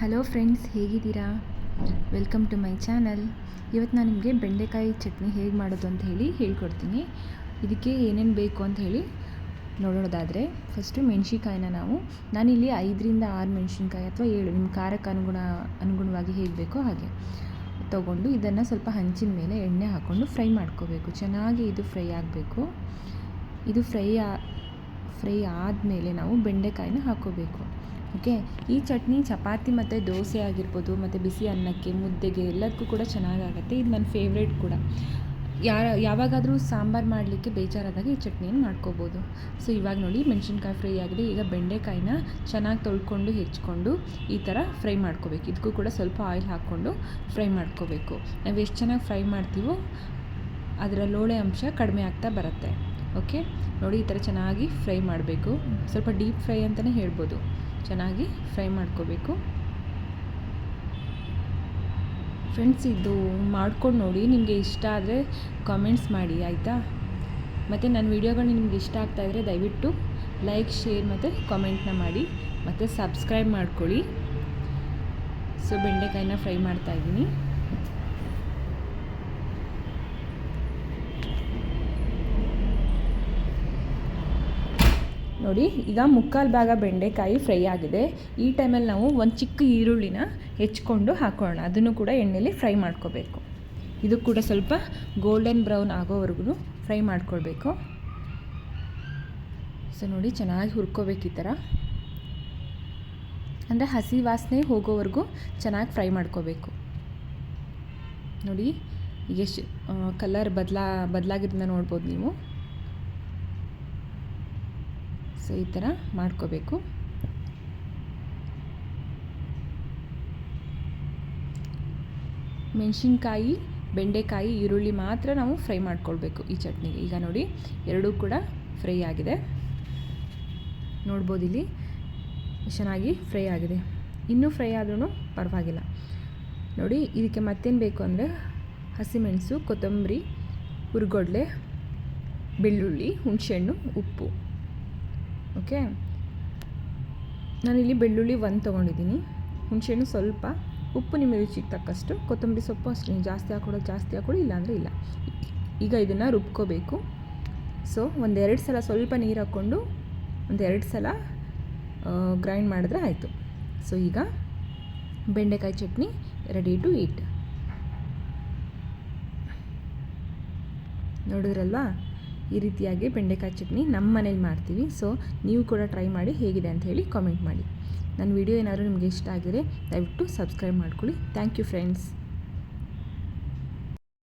Hello friends ಹೇಗಿದ್ದೀರಾ? Welcome to my channel ಇವತ್ತು ನಾನು ನಿಮಗೆ ಬೆಂಡೆಕಾಯಿ ಚಟ್ನಿ ಹೇಗೆ ಮಾಡೋದು ಅಂತ ಹೇಳಿ ಹೇಳ್ಕೊಡ್ತೀನಿ. ಇದಕ್ಕೆ ಏನೇನು ಬೇಕು ಅಂತ ಹೇಳಿ ನೋಡೋದಾದರೆ ಫಸ್ಟು ಮೆಣಸಿನ್ಕಾಯಿನ ನಾವು, ನಾನಿಲ್ಲಿ ಐದರಿಂದ ಆರು ಮೆಣಸಿನ್ಕಾಯಿ ಅಥವಾ ಏಳು, ನಿಮ್ಮ ಖಾರಕ್ಕೆ ಅನುಗುಣ, ಅನುಗುಣವಾಗಿ ಹೇಗೆ ಬೇಕೋ ಹಾಗೆ ತೊಗೊಂಡು ಇದನ್ನು ಸ್ವಲ್ಪ ಹಂಚಿನ ಮೇಲೆ ಎಣ್ಣೆ ಹಾಕ್ಕೊಂಡು ಫ್ರೈ ಮಾಡ್ಕೋಬೇಕು. ಚೆನ್ನಾಗಿ ಇದು ಫ್ರೈ ಆಗಬೇಕು. ಇದು ಫ್ರೈ ಫ್ರೈ ಆದಮೇಲೆ ನಾವು ಬೆಂಡೆಕಾಯಿನ ಹಾಕ್ಕೋಬೇಕು ಓಕೆ ಈ ಚಟ್ನಿ, ಚಪಾತಿ ಮತ್ತು ದೋಸೆ ಆಗಿರ್ಬೋದು, ಮತ್ತು ಬಿಸಿ ಅನ್ನಕ್ಕೆ, ಮುದ್ದೆಗೆ ಎಲ್ಲದಕ್ಕೂ ಕೂಡ ಚೆನ್ನಾಗಾಗತ್ತೆ. ಇದು ನನ್ನ ಫೇವ್ರೇಟ್ ಕೂಡ. ಯಾರ, ಯಾವಾಗಾದರೂ ಸಾಂಬಾರು ಮಾಡಲಿಕ್ಕೆ ಬೇಜಾರಾದಾಗ ಈ ಚಟ್ನಿಯನ್ನು ಮಾಡ್ಕೋಬೋದು. ಸೊ ಇವಾಗ ನೋಡಿ, ಮೆಣಸಿನ್ಕಾಯಿ ಫ್ರೈ ಆಗಿದೆ. ಈಗ ಬೆಂಡೆಕಾಯಿನ ಚೆನ್ನಾಗಿ ತೊಳ್ಕೊಂಡು, ಹೆಚ್ಕೊಂಡು ಈ ಥರ ಫ್ರೈ ಮಾಡ್ಕೋಬೇಕು. ಇದಕ್ಕೂ ಕೂಡ ಸ್ವಲ್ಪ ಆಯಿಲ್ ಹಾಕ್ಕೊಂಡು ಫ್ರೈ ಮಾಡ್ಕೋಬೇಕು. ನಾವು ಎಷ್ಟು ಚೆನ್ನಾಗಿ ಫ್ರೈ ಮಾಡ್ತೀವೋ ಅದರ ಲೋಳೆ ಅಂಶ ಕಡಿಮೆ ಆಗ್ತಾ ಬರುತ್ತೆ. ಓಕೆ ನೋಡಿ ಈ ಥರ ಚೆನ್ನಾಗಿ ಫ್ರೈ ಮಾಡಬೇಕು. ಸ್ವಲ್ಪ ಡೀಪ್ ಫ್ರೈ ಅಂತಲೇ ಹೇಳ್ಬೋದು. ಚೆನ್ನಾಗಿ ಫ್ರೈ ಮಾಡ್ಕೋಬೇಕು. ಫ್ರೆಂಡ್ಸ್ ಇದು ಮಾಡ್ಕೊಂಡು ನೋಡಿ. ನಿಮಗೆ ಇಷ್ಟ ಆದರೆ ಕಾಮೆಂಟ್ಸ್ ಮಾಡಿ, ಆಯಿತಾ? ಮತ್ತು ನನ್ನ ವೀಡಿಯೋಗಳು ನಿಮ್ಗೆ ಇಷ್ಟ ಆಗ್ತಾ ಇದ್ದರೆ ದಯವಿಟ್ಟು ಲೈಕ್ ಶೇರ್ ಮತ್ತು ಕಾಮೆಂಟ್ನ ಮಾಡಿ. ಮತ್ತು ಸಬ್ಸ್ಕ್ರೈಬ್ ಮಾಡ್ಕೊಳ್ಳಿ. ಸೊ ಬೆಂಡೆಕಾಯಿನ ಫ್ರೈ ಮಾಡ್ತಾಯಿದ್ದೀನಿ ನೋಡಿ, ಈಗ ಮುಕ್ಕಾಲು ಭಾಗ ಬೆಂಡೆಕಾಯಿ ಫ್ರೈ ಆಗಿದೆ. ಈ ಟೈಮಲ್ಲಿ ನಾವು ಒಂದು ಚಿಕ್ಕ ಈರುಳ್ಳಿನ ಹೆಚ್ಕೊಂಡು ಹಾಕೋಣ ಅದನ್ನು ಕೂಡ ಎಣ್ಣೆಲಿ ಫ್ರೈ ಮಾಡ್ಕೋಬೇಕು. ಇದು ಕೂಡ ಸ್ವಲ್ಪ ಗೋಲ್ಡನ್ ಬ್ರೌನ್ ಆಗೋವರೆಗೂ ಫ್ರೈ ಮಾಡ್ಕೊಳ್ಬೇಕು. ಸೊ ನೋಡಿ, ಚೆನ್ನಾಗಿ ಹುರ್ಕೋಬೇಕು ಈ ಥರ. ಅಂದರೆ ಹಸಿ ವಾಸನೆ ಹೋಗೋವರೆಗೂ ಚೆನ್ನಾಗಿ ಫ್ರೈ ಮಾಡ್ಕೋಬೇಕು. ನೋಡಿ ಎಷ್ಟು ಕಲರ್ ಬದಲಾ ಬದಲಾಗಿದ್ದನ್ನ ನೋಡ್ಬೋದು ನೀವು. ಸೊ, ಈ ಥರ ಮಾಡ್ಕೋಬೇಕು. ಮೆಣಸಿನ್ಕಾಯಿ, ಬೆಂಡೆಕಾಯಿ, ಈರುಳ್ಳಿ ಮಾತ್ರ ನಾವು ಫ್ರೈ ಮಾಡ್ಕೊಳ್ಬೇಕು ಈ ಚಟ್ನಿಗೆ. ಈಗ ನೋಡಿ, ಎರಡೂ ಕೂಡ ಫ್ರೈ ಆಗಿದೆ. ನೋಡ್ಬೋದು ಇಲ್ಲಿ ಚೆನ್ನಾಗಿ ಫ್ರೈ ಆಗಿದೆ. ಇನ್ನೂ ಫ್ರೈ ಆದ್ರೂ ಪರವಾಗಿಲ್ಲ. ನೋಡಿ, ಇದಕ್ಕೆ ಮತ್ತೇನು ಬೇಕು ಅಂದರೆ ಹಸಿಮೆಣಸು, ಕೊತ್ತಂಬರಿ, ಹುರ್ಗೊಡ್ಲೆ, ಬೆಳ್ಳುಳ್ಳಿ, ಹುಣಸೆಹಣ್ಣು, ಉಪ್ಪು. ಓಕೆ? ನಾನಿಲ್ಲಿ ಬೆಳ್ಳುಳ್ಳಿ ಒಂದು ತೊಗೊಂಡಿದ್ದೀನಿ. ಹುಣಸೆಹಣ್ಣು ಸ್ವಲ್ಪ. ಉಪ್ಪು ನಿಮ್ಮ ರುಚಿಗೆ ತಕ್ಕಷ್ಟು. ಕೊತ್ತಂಬರಿ ಸೊಪ್ಪು ಅಷ್ಟೇ. ಜಾಸ್ತಿ ಹಾಕೊಡೋದು ಜಾಸ್ತಿ ಹಾಕೊಳ್ಳಿ ಇಲ್ಲಾಂದರೆ ಇಲ್ಲ. ಈಗ ಇದನ್ನು ರುಬ್ಕೋಬೇಕು. ಸೊ ಒಂದೆರಡು ಸಲ ಸ್ವಲ್ಪ ನೀರು ಹಾಕ್ಕೊಂಡು, ಒಂದೆರಡು ಸಲ ಗ್ರೈಂಡ್ ಮಾಡಿದ್ರೆ ಆಯಿತು. ಸೊ ಈಗ ಬೆಂಡೆಕಾಯಿ ಚಟ್ನಿ ರೆಡಿ ಟು ಈಟ್ ನೋಡಿದ್ರಲ್ವಾ? ಈ ರೀತಿಯಾಗಿ ಬೆಂಡೆಕಾಯಿ ಚಟ್ನಿ ನಮ್ಮ ಮನೇಲಿ ಮಾಡ್ತೀವಿ. ಸೊ ನೀವು ಕೂಡ ಟ್ರೈ ಮಾಡಿ ಹೇಗಿದೆ ಅಂತ ಹೇಳಿ ಕಾಮೆಂಟ್ ಮಾಡಿ. ನನ್ನ ವಿಡಿಯೋ ಏನಾದರೂ ನಿಮಗೆ ಇಷ್ಟ ಆಗಿದರೆ ದಯವಿಟ್ಟು ಸಬ್ಸ್ಕ್ರೈಬ್ ಮಾಡ್ಕೊಳ್ಳಿ. Thank you friends